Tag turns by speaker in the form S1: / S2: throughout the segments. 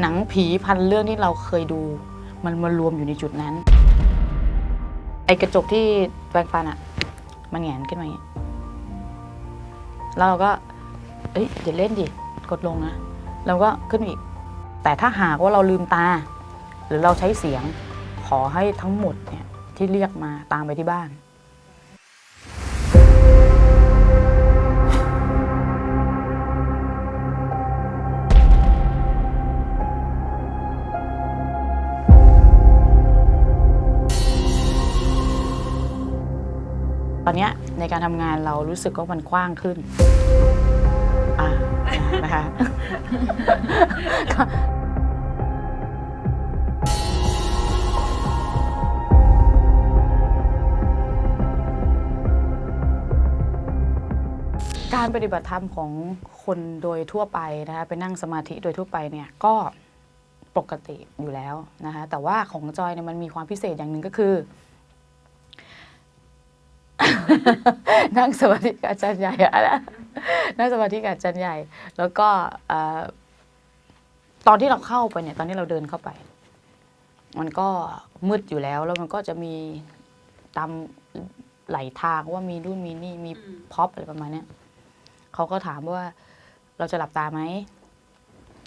S1: หนังผีพันเรื่องที่เราเคยดู มันมารวมอยู่ในจุดนั้น ไอ้กระจกที่แปรงฟันอะมันแหงนขึ้นมาอย่างเงี้ยแล้วเราก็เอ้ยอย่าเล่นดิกดลงนะเราก็ขึ้นอีก แต่ถ้าหากว่าเราลืมตา หรือเราใช้เสียงขอให้ทั้งหมดเนี่ยที่เรียกมาตามไปที่บ้าน อนนี้ในการทำงานเรารู้สึกว่ามันกว้างขึ้นอ่านะคะการปฏิบัติธรรมของคนโดยทั่วไปนะคะไปนั่งสมาธิโดยทั่วไปเนี่ยก็ปกติอยู่แล้วนะคะแต่ว่าของจอยเนี่ยมันมีความพิเศษอย่างหนึ่งก็คือ นั่งสมาธิกับอาจารย์ใหญ่อะนะนั่งสมาธิกับอาจารย์ใหญ่ แล้วก็เอ่อตอนที่เราเข้าไปเนี่ย ตอนที่เราเดินเข้าไป มันก็มืดอยู่แล้ว แล้วมันก็จะมีตามไหลทางว่ามีนู่นมีนี่มี
S2: อืม
S1: พ็อปอะไรประมาณเนี้ยเขาก็ถามว่าเราจะหลับตาไหม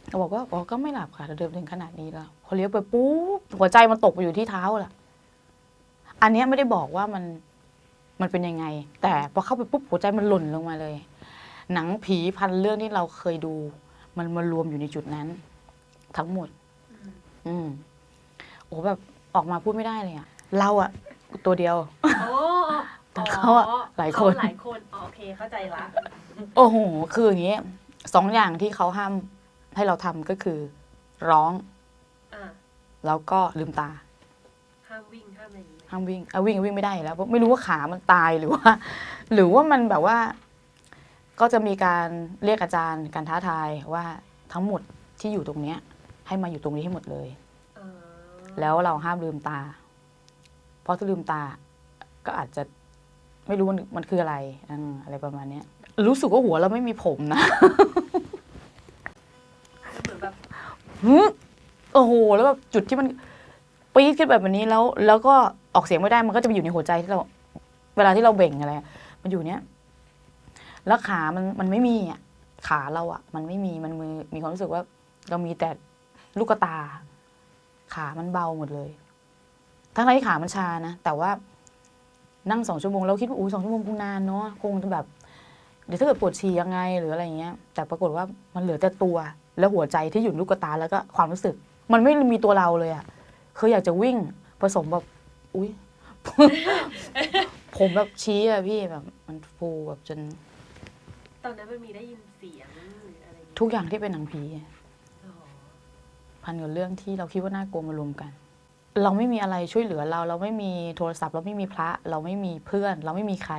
S1: เราบอกว่าอ๋อก็ไม่หลับค่ะเราเดินถึงขนาดนี้แล้วพอเลี้ยวไปปุ๊บหัวใจมันตกไปอยู่ที่เท้าล่ะ อันเนี้ยไม่ได้บอกว่ามัน มันเป็นยังไง แต่พอเข้าไปปุ๊บหัวใจมันหล่นลงมาเลย หนังผีพันเรื่องที่เราเคยดู มันมารวมอยู่ในจุดนั้น ทั้งหมด อืมโอ้แบบออกมาพูดไม่ได้เลยอะเราอะตัวเดียว
S2: โอ้
S1: แต่เขาอะหลายคน
S2: เขหลายคนอ๋อโอเคเข้าใจละ
S1: โอ้โห คืออย่างนี้สองอย่างที่เขาห้ามให้เราทำก็คือ ร้อง
S2: อ่า
S1: แล้วก็ลืมตา
S2: ห้ามวิ่งห้ามอะไรอย่างนี้
S1: ห้ามวิ่งเอาวิ่งวิ่งไม่ได้อยู่แล้วเพราะไม่รู้ว่าขามันตายหรือว่า หรือว่ามันแบบว่า ก็จะมีการเรียกอาจารย์ การท้าทายว่าทั้งหมดที่อยู่ตรงเนี้ย ให้มาอยู่ตรงนี้ให้หมดเลย
S2: อ่า
S1: แล้วเราห้ามลืมตา เพราะถ้าลืมตา ก็อาจจะไม่รู้มันมันคืออะไรอืมอะไรประมาณเนี้ย รู้สึกว่าหัวเราไม่มีผมนะ
S2: แล้วเหมือนแบบ
S1: หึโอ้โหแล้วแบบจุดที่มัน ปี๊ดขึ้นแบบนี้แล้ว แล้วก็ออกเสียงไม่ได้มันก็จะไปอยู่ในหัวใจที่เรา เวลาที่เราเบ่งอะไร มันอยู่เนี้ยแล้วขามันมันไม่มีอะขาเราอะ มันไม่มีมันมือมีความรู้สึกว่า เรามีแต่ลูกตา ขามันเบาหมดเลย ทั้งที่ขามันชานะแต่ว่านั่งสองชั่วโมงเราคิดว่าอู้สองชั่วโมงคงนานเนาะคงจะแบบเดี๋ยวถ้าเกิดปวดฉี่ยังไงหรืออะไรเงี้ย แต่ปรากฏว่ามันเหลือแต่ตัว แล้วหัวใจที่อยู่ในลูกตาแล้วก็ความรู้สึก มันไม่มีตัวเราเลยอะ คืออยากจะวิ่งผสมแบบอุ้ย ผมแบบชี้อะพี่แบบมันฟูแบบจน
S2: ตอนนั้นมันมีได้ยินเสียงหรืออะไรอย่างนี้
S1: ทุกอย่างที่เป็นหนังผีอะ
S2: อ๋อ
S1: พันกับเรื่องที่เราคิดว่าน่ากลัวมารวมกัน เราไม่มีอะไรช่วยเหลือเรา เราไม่มีโทรศัพท์ เราไม่มีพระ เราไม่มีเพื่อน เราไม่มีใคร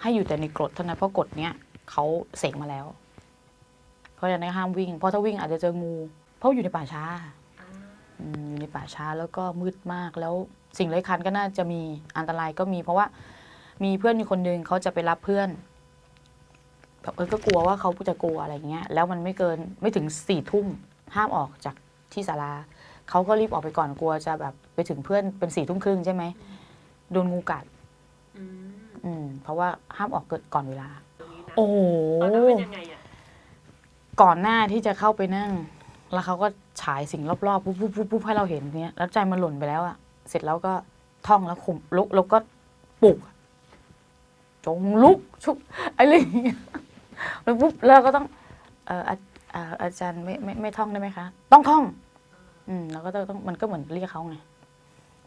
S1: ให้อยู่แต่ในกรดเท่านั้นเพราะกฎเนี้ยเขาเสกมาแล้ว เพราะฉะนั้นห้ามวิ่ง เพราะถ้าวิ่งอาจจะเจองู เพราะอยู่ในป่าช้า
S2: อ่า
S1: อืมอยู่ในป่าช้าแล้วก็มืดมากแล้วสิ่งเลื้อยคลานก็น่าจะมีอันตรายก็มี เพราะว่ามีเพื่อนมีคนหนึ่งเขาจะไปรับเพื่อนแบบเออก็กลัวว่าเขาจะกลัวอะไรเงี้ย แล้วมันไม่เกินไม่ถึงสี่ทุ่มห้ามออกจากที่ศาลาเขาก็รีบออกไปก่อนกลัวจะแบบไปถึงเพื่อนเป็นสี่ทุ่มครึ่งใช่ไหมโดนงูกัด
S2: อืม
S1: อืมเพราะว่าห้ามออกเกิดก่อนเวลา
S2: ตรงนี้นะ
S1: โอ้โห
S2: ตอนนั้นเป็นยังไงอะ
S1: ก่อนหน้าที่จะเข้าไปนั่ง แล้วเขาก็ฉายสิ่งรอบๆปุ๊บปุ๊บปุ๊บปุ๊บให้เราเห็นเนี้ยแล้วใจมันหล่นไปแล้วอะเสร็จแล้วก็ท่องแล้วข่มลุกแล้วก็ปลุก จงลุกชุกอะไรอย่างเงี้ยแล้วปุ๊บแล้วก็ต้องเอ่ออาอ่าอาจารย์ไม่ไม่ไม่ท่องได้ไหมคะ ต้องท่อง อืมแล้วก็ต้องมันก็เหมือนเรียกเขาไง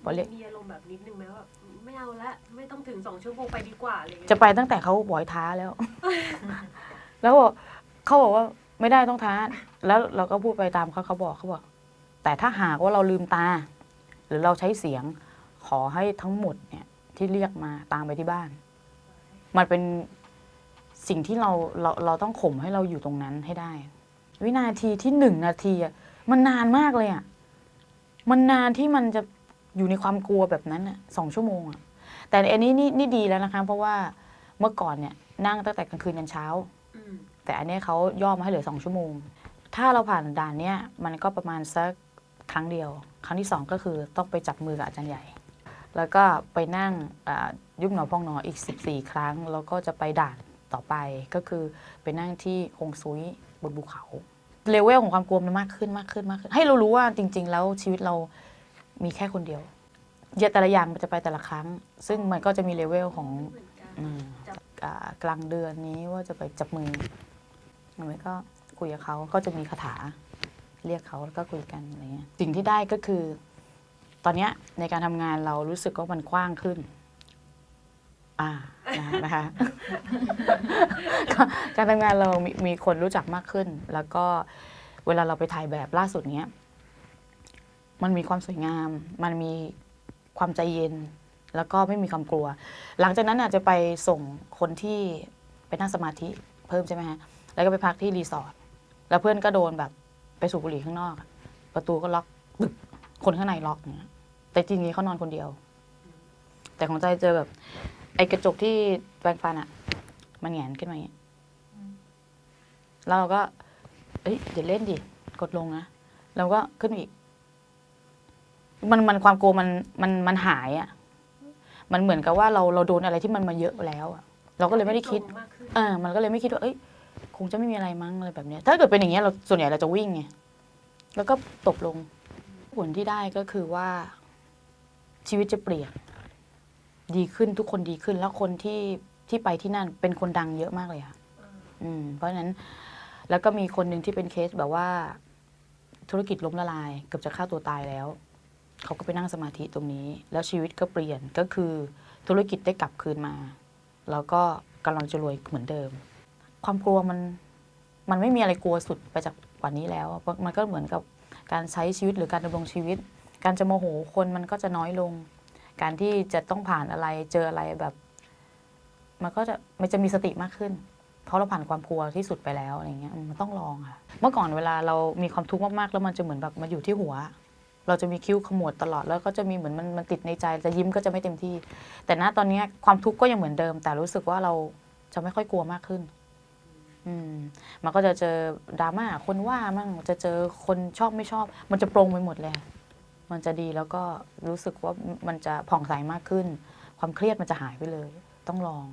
S1: พอเรียก
S2: มีอารมณ์แบบนิดนึงไหมว่าแบบไม่เอาละไม่ต้องถึงสองชั่วโมงไปดีกว่าอะไรอย่างเงี้ย
S1: จะไปตั้งแต่เขาบอยท้าแล้ว แล้วบอกเขาบอกว่า ไม่ได้ต้องท้า แล้วเราก็พูดไปตามเขาเขาบอกเขาบอก แต่ถ้าหากว่าเราลืมตา หรือเราใช้เสียงขอให้ทั้งหมดเนี่ยที่เรียกมาตามไปที่บ้าน มันเป็นสิ่งที่เราเราเราต้องข่มให้เราอยู่ตรงนั้นให้ได้ วินาทีที่หนึ่งนาทีอะมันนานมากเลยอะมันนานที่มันจะอยู่ในความกลัวแบบนั้นอะสองชั่วโมงอะแต่อันนี้นี่นี่ดีแล้วนะคะ เพราะว่าเมื่อก่อนเนี่ยนั่งตั้งแต่กลางคืนยันเช้า แต่อันนี้เขาย่อมาให้เหลือสองชั่วโมง ถ้าเราผ่านด่านเนี้ยมันก็ประมาณสักครั้งเดียว ครั้งที่สองก็คือต้องไปจับมือกับอาจารย์ใหญ่ แล้วก็ไปนั่งยุบหนอพองหนออีก 14 ครั้ง แล้วก็จะไปด่านต่อไปก็คือไปนั่งที่ฮงซุยบนภูเขาเลเวลของความกลัวมันมากขึ้นมากขึ้นมากขึ้น ให้เรารู้ว่าจริง ๆ แล้วชีวิตเรามีแค่คนเดียวเยอะแต่ละอย่างมันจะไปแต่ละครั้ง ซึ่งมันก็จะมีเลเวลของ
S2: อก
S1: ลางเดือนนี้ว่าจะไปจับมือ มันก็คุยกับเขาก็จะมีคาถาเรียกเขาแล้วก็คุยกันอะไรเงี้ยสิ่งที่ได้ก็คือ ตอนเนี้ยในการทำงานเรารู้สึกว่ามันกว้างขึ้น อ่านะนะคะก็การทำงานเรามีมีคนรู้จักมากขึ้น แล้วก็เวลาเราไปถ่ายแบบล่าสุดเนี้ย มันมีความสวยงาม มันมีความใจเย็น แล้วก็ไม่มีความกลัว หลังจากนั้นอาจจะไปส่งคนที่ไปนั่งสมาธิเพิ่มใช่ไหมฮะ แล้วก็ไปพักที่รีสอร์ทแล้วเพื่อนก็โดนแบบไปสูบบุหรี่ข้างนอก ประตูก็ล็อกปึ๊บคนข้างในล็อกเนี่ยแต่จริงๆเขานอนคนเดียว แต่ของใจเจอแบบ ไอ้กระจกที่แปรงฟันอะมันแหงนขึ้นมาอย่างเงี้ยแล้วเราก็ เอ้ยเดี๋ยวเล่นดิ กดลงนะเราก็ขึ้นมาอีก มันมันความกลัวมันมันมันหายอะมันเหมือนกับว่าเราเราโดนอะไรที่มันมาเยอะแล้วอะเราก็เลยไม่ได้คิด
S2: ตรงมากขึ้น
S1: เออ มันก็เลยไม่คิดว่า เอ้ย คงจะไม่มีอะไรมั้งอะไรแบบเนี้ยถ้าเกิดเป็นอย่างเงี้ยเราส่วนใหญ่เราจะวิ่งไงแล้วก็ตกลงผลที่ได้ก็คือว่าชีวิตจะเปลี่ยน ดีขึ้นทุกคนดีขึ้น แล้วคนที่ที่ไปที่นั่นเป็นคนดังเยอะมากเลยค่ะอืม เพราะฉะนั้น แล้วก็มีคนหนึ่งที่เป็นเคสแบบว่า ธุรกิจล้มละลายเกือบจะฆ่าตัวตายแล้ว เขาก็ไปนั่งสมาธิตรงนี้ แล้วชีวิตก็เปลี่ยนก็คือธุรกิจได้กลับคืนมา แล้วก็กำลังจะรวยเหมือนเดิม ความกลัวมันมันไม่มีอะไรกลัวสุดไปจากกว่านี้แล้ว มันก็เหมือนกับการใช้ชีวิตหรือการดำรงชีวิต การจะโมโหคนมันก็จะน้อยลง การที่จะต้องผ่านอะไรเจออะไรแบบ มันก็จะมันจะมีสติมากขึ้น เพราะเราผ่านความกลัวที่สุดไปแล้วอะไรเงี้ยมันต้องลองค่ะ เมื่อก่อนเวลาเรามีความทุกข์มากๆ แล้วมันจะเหมือนแบบมาอยู่ที่หัว เราจะมีคิ้วขมวดตลอดแล้วก็จะมีเหมือนมันมันติดในใจจะยิ้มก็จะไม่เต็มที่ แต่ณตอนนี้ความทุกข์ก็ยังเหมือนเดิม แต่รู้สึกว่าเราจะไม่ค่อยกลัวมากขึ้น อืมมันก็จะเจอดราม่าคนว่ามั่งจะเจอคนชอบไม่ชอบ มันจะโปรงไปหมดเลย มันจะดีแล้วก็รู้สึกว่ามันจะผ่องใสมากขึ้น ความเครียดมันจะหายไปเลย ต้องลอง